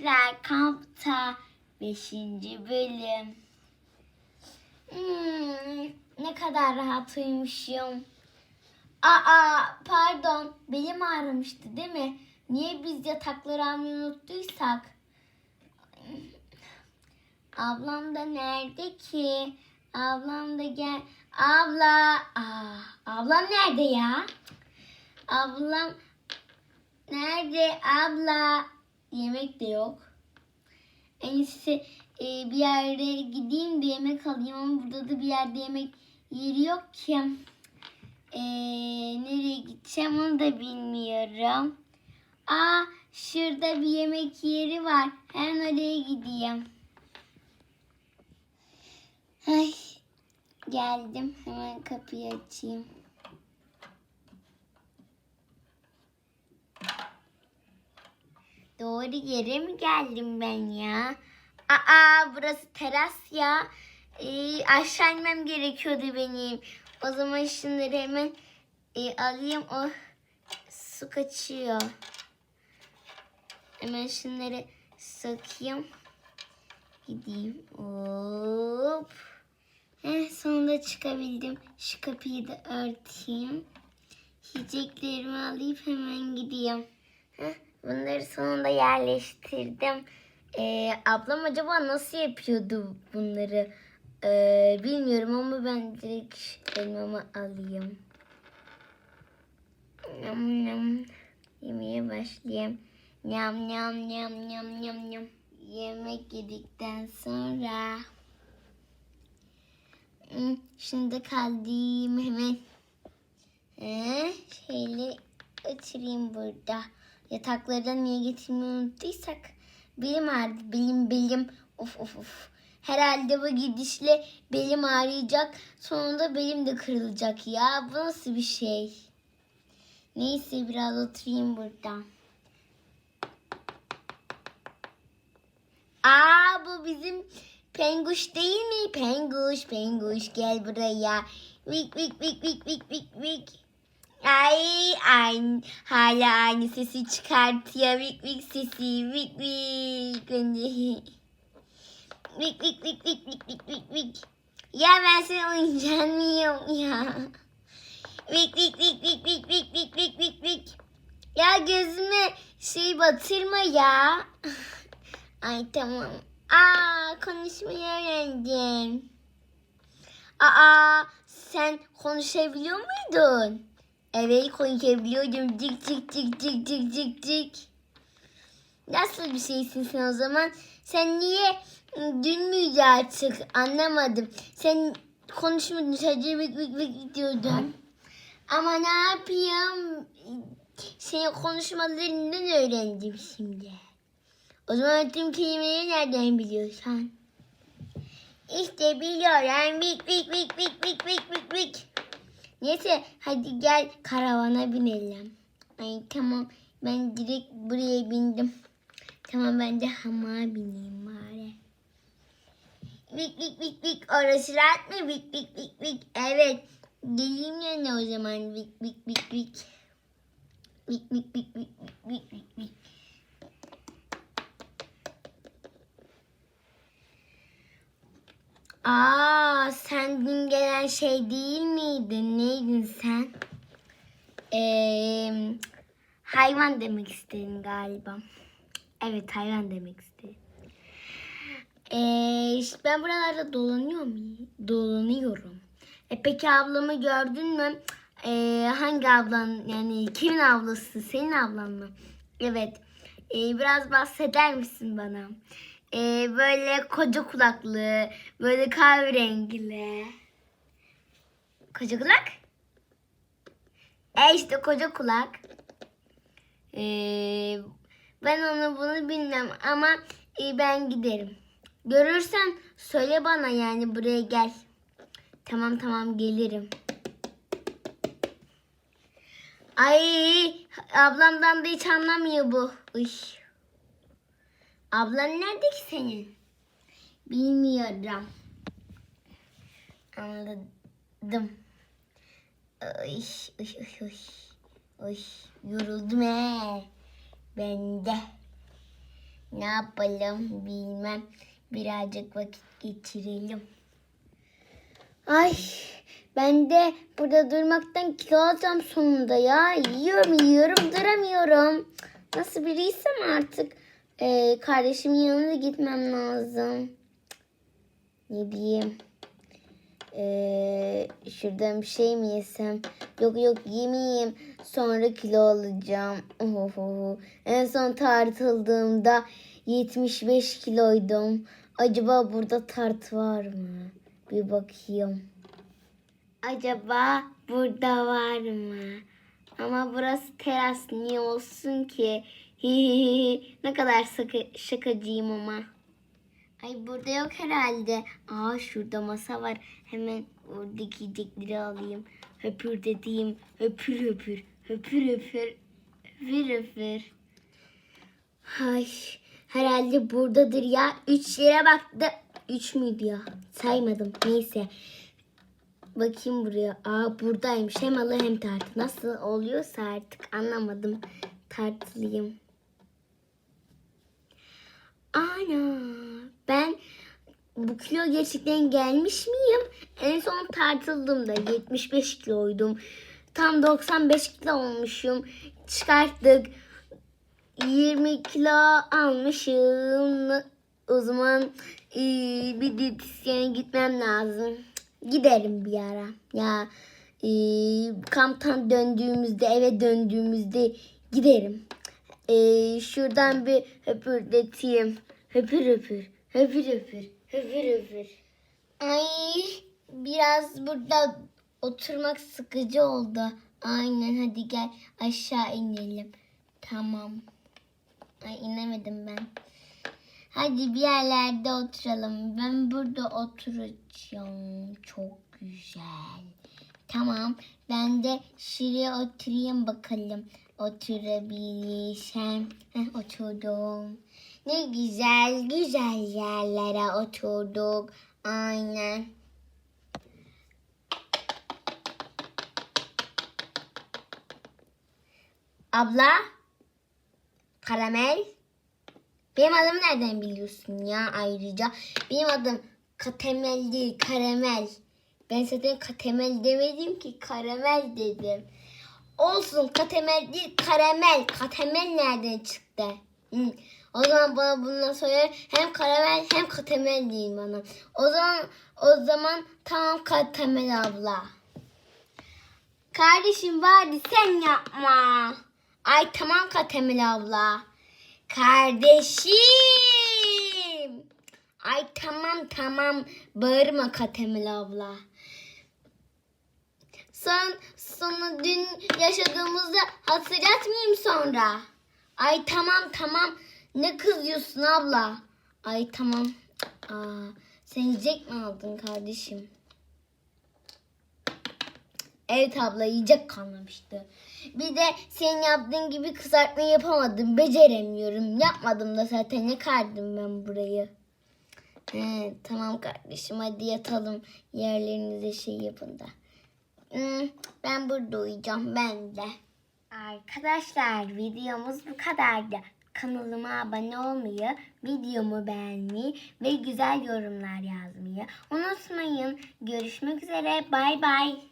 Gençler kampta 5. bölüm. Hmm, ne kadar rahat uyumuşum. Aa pardon belim ağrımıştı değil mi? Niye biz yatakları almayı unuttuysak? Ablam da nerede ki? Ablam da gel. Abla. Aa, ablam nerede ya? Ablam nerede abla? Yemek de yok. En iyisi e, bir yere gideyim de yemek alayım ama burada da bir yerde yemek yeri yok ki. E, nereye gideceğim onu da bilmiyorum. Aa şurada bir yemek yeri var. Hemen oraya gideyim. Ay geldim. Hemen kapıyı açayım. Doğru yere mi geldim ben ya? Aa burası teras ya. Ee, aşağı inmem gerekiyordu benim. O zaman şunları hemen e, alayım. O su kaçıyor. Hemen şunları sökeyim. Gideyim. Hop. Heh, sonunda çıkabildim. Şu kapıyı da örteyim. Yiyeceklerimi alayım hemen gideyim. Heh, bunları sonunda yerleştirdim. Ee, ablam acaba nasıl yapıyordu bunları? Ee, bilmiyorum ama ben direkt elmamı alayım. Yam yam. Yemeye başlayayım. Yam yam yam yam yam yam. Yemek yedikten sonra şimdi kaldım hemen. Ee, şöyle oturayım burada. Yataklardan niye getirmeyi unuttuysak. Belim ağrıdı. Belim belim. Of of of. Herhalde bu gidişle belim ağrıyacak. Sonunda belim de kırılacak ya. Bu nasıl bir şey? Neyse biraz oturayım burada. Aa bu bizim penguş değil mi? Penguş penguş gel buraya. Vik vik vik vik vik vik vik. Ay aynı hala aynı sesi çıkartıyor. Vik vik sesi vik vik. Vik vik vik vik vik vik vik vik. Ya ben senin oyuncağın ya? Vik vik vik vik vik vik vik vik vik vik. Ya gözüme şey batırma ya. Ay tamam. Aa konuşmayı öğrendim. Aa sen konuşabiliyor muydun? Evet konuşabiliyordum. Cik cik cik cik cik cik cik. Nasıl bir şeysin sen o zaman? Sen niye dün müydü artık anlamadım. Sen konuşmadın sadece vik vik vik diyordun. Ama ne yapayım? Senin konuşmalarından öğrendim şimdi. O zaman tüm kelimeleri nereden biliyorsan? İşte biliyorum. Vik vik vik vik vik vik vik vik. Neyse hadi gel karavana binelim. Ay tamam ben direkt buraya bindim. Tamam ben de hamağa bineyim bari. Vik vik vik vik orası rahat mı? Vik vik vik vik. Evet. Geleyim yanına o zaman. Vik vik vik vik. Vik vik vik vik vik vik vik. Aa, sen dün gelen şey değil miydin? Neydin sen? Ee, hayvan demek istedin galiba. Evet, hayvan demek istedim. Ee, işte ben buralarda dolanıyor muyum? Dolanıyorum. E peki ablamı gördün mü? Ee, hangi ablan yani kimin ablası? Senin ablan mı? Evet. Ee, biraz bahseder misin bana? Ee, böyle koca kulaklı, böyle kahverengili. Koca kulak? E işte koca kulak. Ee, ben onu bunu bilmem ama e, ben giderim. Görürsen söyle bana yani buraya gel. Tamam tamam gelirim. Ay ablamdan da hiç anlamıyor bu. Uy. Ablan nerede ki senin? Bilmiyorum. Anladım. Ay, ay, ay, ay. Ay, yoruldum he. Ben de. Ne yapalım bilmem. Birazcık vakit geçirelim. Ay ben de burada durmaktan kilo alacağım sonunda ya. Yiyorum yiyorum duramıyorum. Nasıl biriysem artık eee kardeşimin yanına gitmem lazım. Ne diyeyim? Eee şuradan bir şey mi yesem? Yok yok yemeyeyim. Sonra kilo alacağım. Ohoho. En son tartıldığımda 75 kiloydum. Acaba burada tart var mı? Bir bakayım. Acaba burada var mı? Ama burası teras niye olsun ki? Ne kadar şaka, şakacıyım ama. Ay burada yok herhalde. Aa şurada masa var. Hemen oradaki yiyecekleri alayım. Höpür dediğim höpür höpür. Höpür höpür. Höpür höpür. Ay herhalde buradadır ya. Üç yere baktı. Üç müydü ya? Saymadım. Neyse. Bakayım buraya. Aa buradaymış. Hem alı hem tartı. Nasıl oluyorsa artık anlamadım. Tartılıyım. Ana ben bu kilo gerçekten gelmiş miyim? En son tartıldığımda 75 kiloydum. Tam 95 kilo olmuşum. Çıkarttık. 20 kilo almışım. O zaman e, bir diyetisyene gitmem lazım. Giderim bir ara. Ya e, kamptan döndüğümüzde eve döndüğümüzde giderim. E, şuradan bir höpürdeteyim. Höpür höpür. Höpür höpür. Höpür höpür. Ay biraz burada oturmak sıkıcı oldu. Aynen hadi gel aşağı inelim. Tamam. Ay inemedim ben. Hadi bir yerlerde oturalım. Ben burada oturacağım. Çok güzel. Tamam. Ben de şuraya oturayım bakalım. Oturabilirsem. Heh, oturdum. Ne güzel güzel yerlere oturduk. Aynen. Abla. Karamel. Benim adımı nereden biliyorsun ya ayrıca? Benim adım Katemel değil karamel. Ben zaten katemel demedim ki karamel dedim. Olsun katemel değil karamel. Katemel nereden çıktı? Hı. O zaman bana bundan sonra hem karamel hem katemel deyin bana. O zaman o zaman tamam katemel abla. Kardeşim bari sen yapma. Ay tamam katemel abla. Kardeşim. Ay tamam tamam bağırma Katemel abla. Son, sonra dün yaşadığımızda hatırlatmayayım sonra. Ay tamam tamam ne kızıyorsun abla? Ay tamam. Aa, sen yiyecek mi aldın kardeşim? Evet abla yiyecek kalmamıştı. Bir de senin yaptığın gibi kızartma yapamadım. Beceremiyorum. Yapmadım da zaten yakardım ben burayı. He, tamam kardeşim hadi yatalım. Yerlerinize şey yapın da. Hmm, ben burada uyuyacağım ben de. Arkadaşlar videomuz bu kadardı. Kanalıma abone olmayı, videomu beğenmeyi ve güzel yorumlar yazmayı unutmayın. Görüşmek üzere. Bay bay.